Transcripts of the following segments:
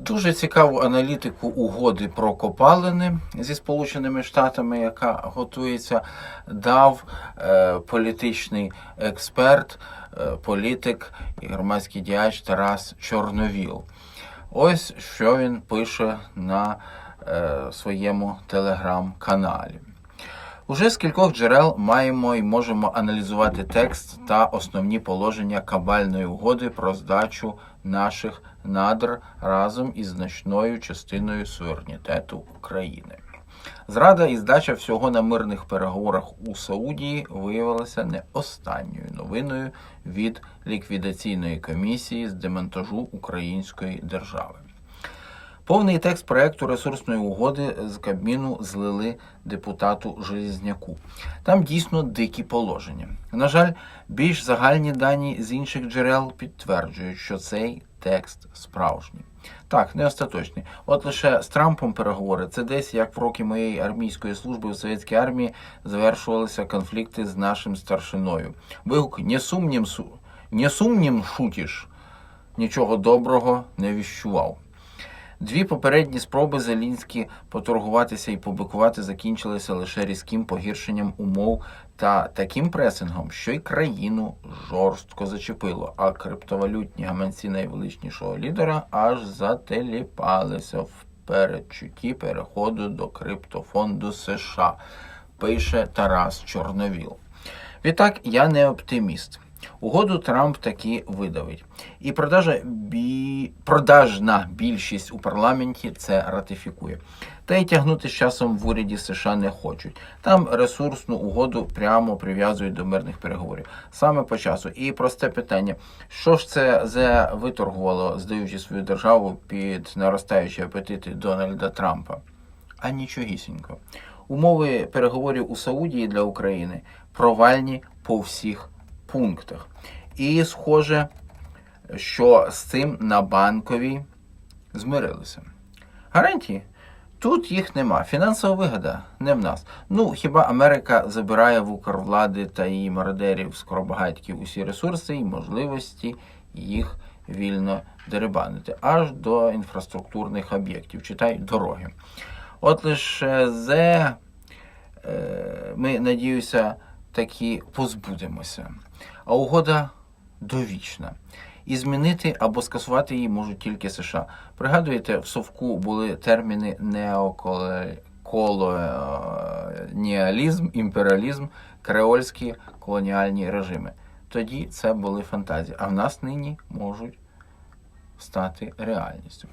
Дуже цікаву аналітику угоди про копалини зі Сполученими Штатами, яка готується, дав е, політичний експерт, е, політик і громадський діяч Тарас Чорновіл. Ось що він пише на е, своєму телеграм-каналі. Уже з кількох джерел маємо і можемо аналізувати текст та основні положення кабальної угоди про здачу наших надр разом із значною частиною суверенітету України. Зрада і здача всього на мирних переговорах у Саудії виявилася не останньою новиною від ліквідаційної комісії з демонтажу української держави. Повний текст проекту ресурсної угоди з Кабміну злили депутату Железняку. Там дійсно дикі положення. На жаль, більш загальні дані з інших джерел підтверджують, що цей текст справжній. Так, не остаточний. От лише з Трампом переговори це десь як в роки моєї армійської служби у совєтській армії завершувалися конфлікти з нашим старшиною. Вигук не сумнім, су... не сумнім шутіш, нічого доброго не віщував. Дві попередні спроби Зелінські поторгуватися і побикувати закінчилися лише різким погіршенням умов та таким пресингом, що й країну жорстко зачепило, а криптовалютні гаманці найвеличнішого лідера аж зателіпалися в передчутті переходу до криптофонду США, пише Тарас Чорновіл. Відтак, я не оптиміст. Угоду Трамп таки видавить. І продажа бі... продажна більшість у парламенті це ратифікує. Та й тягнути з часом в уряді США не хочуть. Там ресурсну угоду прямо прив'язують до мирних переговорів. Саме по часу. І просте питання: що ж це зе виторгувало, здаючи свою державу під наростаючі апетити Дональда Трампа? А нічогісінько. Умови переговорів у Саудії для України провальні по всіх пунктах. І схоже, що з цим на банковій змирилися. Гарантії? Тут їх нема. Фінансова вигода не в нас. Ну, хіба Америка забирає в Укрвлади та її мародерів скоробагатьків усі ресурси і можливості їх вільно дерибанити, аж до інфраструктурних об'єктів, читай дороги. От лише зе е, ми, надіюся, таки позбудемося. А угода довічна. І змінити або скасувати її можуть тільки США. Пригадуєте, в Совку були терміни неоколоніалізм, імперіалізм, креольські колоніальні режими. Тоді це були фантазії, а в нас нині можуть стати реальністю.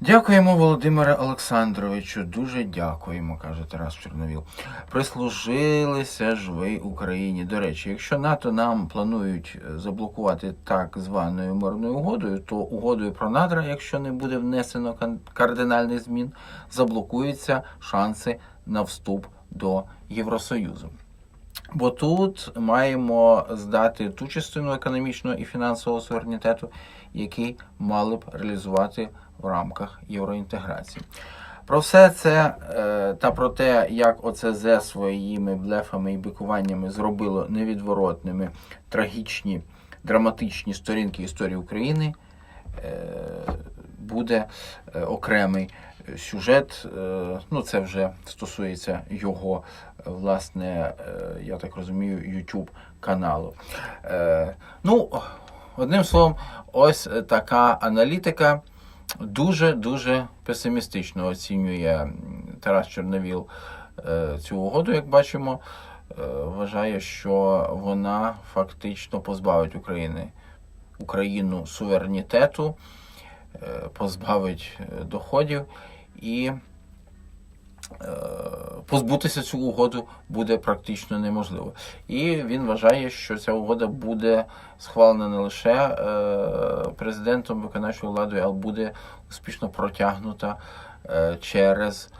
Дякуємо, Володимире Олександровичу. Дуже дякуємо, каже Тарас Чорновіл. Прислужилися ж ви Україні. До речі, якщо НАТО нам планують заблокувати так званою мирною угодою, то угодою про надра, якщо не буде внесено кардинальних змін, заблокуються шанси на вступ до Євросоюзу. Бо тут маємо здати ту частину економічного і фінансового суверенітету, який мали б реалізувати в рамках євроінтеграції. Про все це е, та про те, як оце зе своїми блефами і бикуваннями зробило невідворотними трагічні, драматичні сторінки історії України, е, буде е, окремий сюжет. Е, ну, це вже стосується його, е, власне, е, я так розумію, YouTube каналу. Ну, одним словом, ось така аналітика дуже-дуже песимістично оцінює Тарас Чорновіл цю угоду, як бачимо. Вважає, що вона фактично позбавить України Україну суверенітету, позбавить доходів і е, позбутися цю угоду буде практично неможливо. І він вважає, що ця угода буде схвалена не лише е, президентом виконавчою владою, але буде успішно протягнута е, через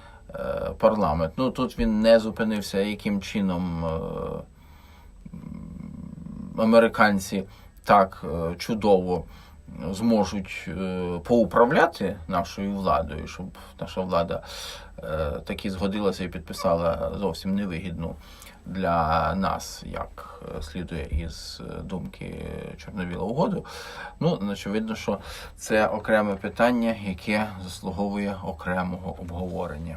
парламент. Ну тут він не зупинився, яким чином американці так чудово зможуть е, поуправляти нашою владою, щоб наша влада е, таки згодилася і підписала зовсім невигідну для нас, як е, слідує із думки Чорновіла угоду. Ну, очевидно, що це окреме питання, яке заслуговує окремого обговорення.